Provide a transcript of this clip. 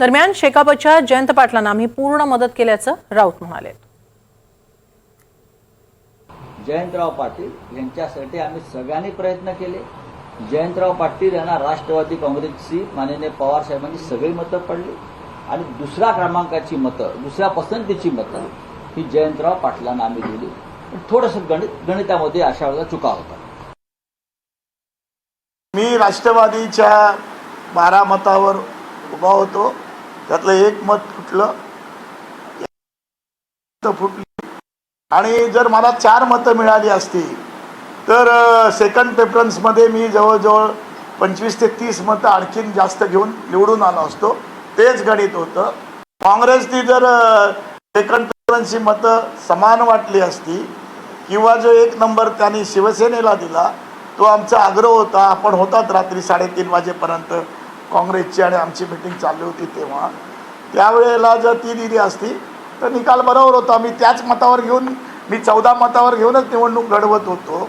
दरम्यान शेकापच्या जयंत पाटलांना आम्ही पूर्ण मदत केल्याचं राऊत म्हणाले. जयंतराव पाटील यांच्यासाठी आम्ही सगळ्यांनी प्रयत्न केले. जयंतराव पाटील यांना राष्ट्रवादी काँग्रेसची माननीय पवार साहेबांनी सगळी मतं पडली. आणि दुसऱ्या क्रमांकाची मतं दुसऱ्या पसंतीची मतं ही जयंतराव पाटलांना आम्ही दिली. पण थोडंसं गणित गणितामध्ये अशा वेळेला चुका होता मी राष्ट्रवादीच्या बारा मतावर उभा होतो. त्यातलं एक मत फुटलं. फुटली. आणि जर मला चार मतं मिळाली असती तर सेकंड प्रेफरन्समध्ये मी जवळजवळ पंचवीस ते तीस मतं आणखीन जास्त घेऊन निवडून आलो असतो. तेच गणित होतं. काँग्रेसनी जर सेकंड प्रेफरन्सची मतं समान वाटली असती किंवा जो एक नंबर त्यांनी शिवसेनेला दिला तो आमचा आग्रह होता. आपण होतात रात्री साडेतीन वाजेपर्यंत. काँग्रेसची आणि आमची मिटिंग चालली होती तेव्हा. त्यावेळेला जर ती दिली असती तर निकाल बरोबर होता. मी त्याच मतावर घेऊन मी चौदा मतावर घेऊनच निवडणूक घडवत होतो.